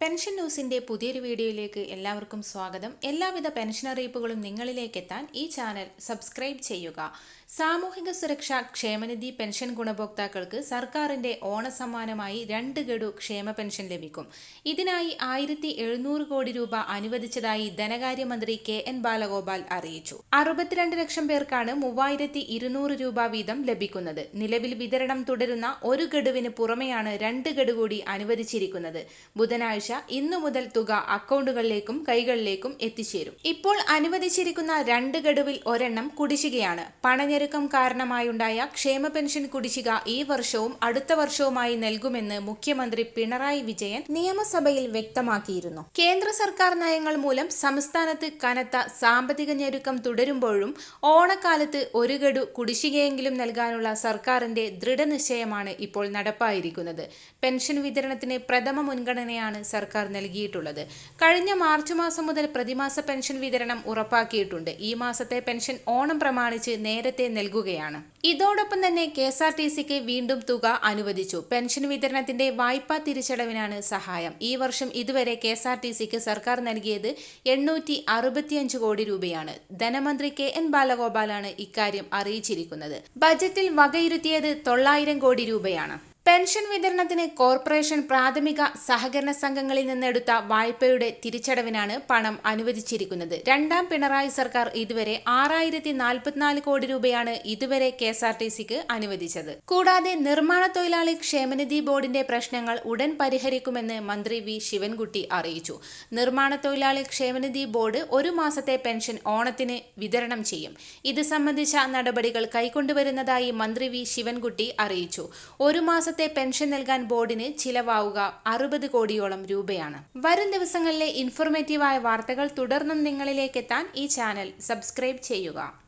Pension ന്യൂസിന്റെ പുതിയൊരു വീഡിയോയിലേക്ക് എല്ലാവർക്കും സ്വാഗതം. എല്ലാവിധ പെൻഷൻ അറിയിപ്പുകളും നിങ്ങളിലേക്ക് എത്താൻ ഈ ചാനൽ സബ്സ്ക്രൈബ് ചെയ്യുക. സാമൂഹിക സുരക്ഷ ക്ഷേമനിധി പെൻഷൻ ഗുണഭോക്താക്കൾക്ക് സർക്കാരിന്റെ ഓണസമ്മാനമായി രണ്ട് ഗഡു ക്ഷേമ പെൻഷൻ ലഭിക്കും. ഇതിനായി ആയിരത്തി എഴുന്നൂറ് കോടി രൂപ അനുവദിച്ചതായി ധനകാര്യമന്ത്രി കെ എൻ ബാലഗോപാൽ അറിയിച്ചു. അറുപത്തിരണ്ട് ലക്ഷം പേർക്കാണ് മൂവായിരത്തി ഇരുന്നൂറ് രൂപ വീതം ലഭിക്കുന്നത്. നിലവിൽ വിതരണം തുടരുന്ന ഒരു ഗഡുവിന് പുറമെയാണ് രണ്ട് ഗഡു കൂടി അനുവദിച്ചിരിക്കുന്നത്. ബുധനാഴ്ച ഇന്നു മുതൽ തുക അക്കൗണ്ടുകളിലേക്കും കൈകളിലേക്കും എത്തിച്ചേരും. ഇപ്പോൾ അനുവദിച്ചിരിക്കുന്ന രണ്ട് ഗഡുവിൽ ഒരെണ്ണം കുടിശ്ശികയാണ്. പണഞ്ഞെരുക്കം കാരണമായുണ്ടായ ക്ഷേമ പെൻഷൻ കുടിശ്ശിക ഈ വർഷവും അടുത്ത വർഷവുമായി നൽകുമെന്ന് മുഖ്യമന്ത്രി പിണറായി വിജയൻ നിയമസഭയിൽ വ്യക്തമാക്കിയിരുന്നു. കേന്ദ്ര സർക്കാർ നയങ്ങൾ മൂലം സംസ്ഥാനത്ത് കനത്ത സാമ്പത്തിക ഞെരുക്കം തുടരുമ്പോഴും ഓണക്കാലത്ത് ഒരു ഗഡു കുടിശ്ശികയെങ്കിലും നൽകാനുള്ള സർക്കാരിന്റെ ദൃഢനിശ്ചയമാണ് ഇപ്പോൾ നടപ്പായിരിക്കുന്നത്. പെൻഷൻ വിതരണത്തിന് പ്രഥമ മുൻഗണനയാണ് സർക്കാർ നൽകിയിട്ടുള്ളത്. കഴിഞ്ഞ മാർച്ച് മാസം മുതൽ പ്രതിമാസ പെൻഷൻ വിതരണം ഉറപ്പാക്കിയിട്ടുണ്ട്. ഈ മാസത്തെ പെൻഷൻ ഓണം പ്രമാണിച്ച് നേരത്തെ നൽകുകയാണ്. ഇതോടൊപ്പം തന്നെ കെ എസ് ആർ ടി സിക്ക് വീണ്ടും തുക അനുവദിച്ചു. പെൻഷൻ വിതരണത്തിന്റെ വായ്പാ തിരിച്ചടവിനാണ് സഹായം. ഈ വർഷം ഇതുവരെ കെ എസ് ആർ ടി സിക്ക് സർക്കാർ നൽകിയത് എണ്ണൂറ്റി അറുപത്തിയഞ്ച് കോടി രൂപയാണ്. ധനമന്ത്രി കെ എൻ ബാലഗോപാലാണ് ഇക്കാര്യം അറിയിച്ചിരിക്കുന്നത്. ബജറ്റിൽ വകയിരുത്തിയത് തൊള്ളായിരം കോടി രൂപയാണ്. പെൻഷൻ വിതരണത്തിന് കോർപ്പറേഷൻ പ്രാഥമിക സഹകരണ സംഘങ്ങളിൽ നിന്നെടുത്ത വായ്പയുടെ തിരിച്ചടവിനാണ് പണം അനുവദിച്ചിരിക്കുന്നത്. രണ്ടാം പിണറായി സർക്കാർ ഇതുവരെ ആറായിരത്തി നാൽപ്പത്തിനാല് കോടി രൂപയാണ് ഇതുവരെ കെ എസ് ആർ ടി സിക്ക് അനുവദിച്ചത്. കൂടാതെ നിർമ്മാണ തൊഴിലാളി ക്ഷേമനിധി ബോർഡിന്റെ പ്രശ്നങ്ങൾ ഉടൻ പരിഹരിക്കുമെന്ന് മന്ത്രി വി ശിവൻകുട്ടി അറിയിച്ചു. നിർമ്മാണ തൊഴിലാളി ക്ഷേമനിധി ബോർഡ് ഒരു മാസത്തെ പെൻഷൻ ഓണത്തിന് വിതരണം ചെയ്യും. ഇത് സംബന്ധിച്ച നടപടികൾ കൈക്കൊണ്ടുവരുന്നതായി മന്ത്രി വി ശിവൻകുട്ടി അറിയിച്ചു. ഒരു മാസത്തെ പെൻഷൻ നൽകാൻ ബോർഡിന് ചിലവാവുക അറുപത് കോടിയോളം രൂപയാണ്. വരും ദിവസങ്ങളിലെ ഇൻഫോർമേറ്റീവായ വാർത്തകൾ തുടർന്നും നിങ്ങളിലേക്ക് എത്താൻ ഈ ചാനൽ സബ്സ്ക്രൈബ് ചെയ്യുക.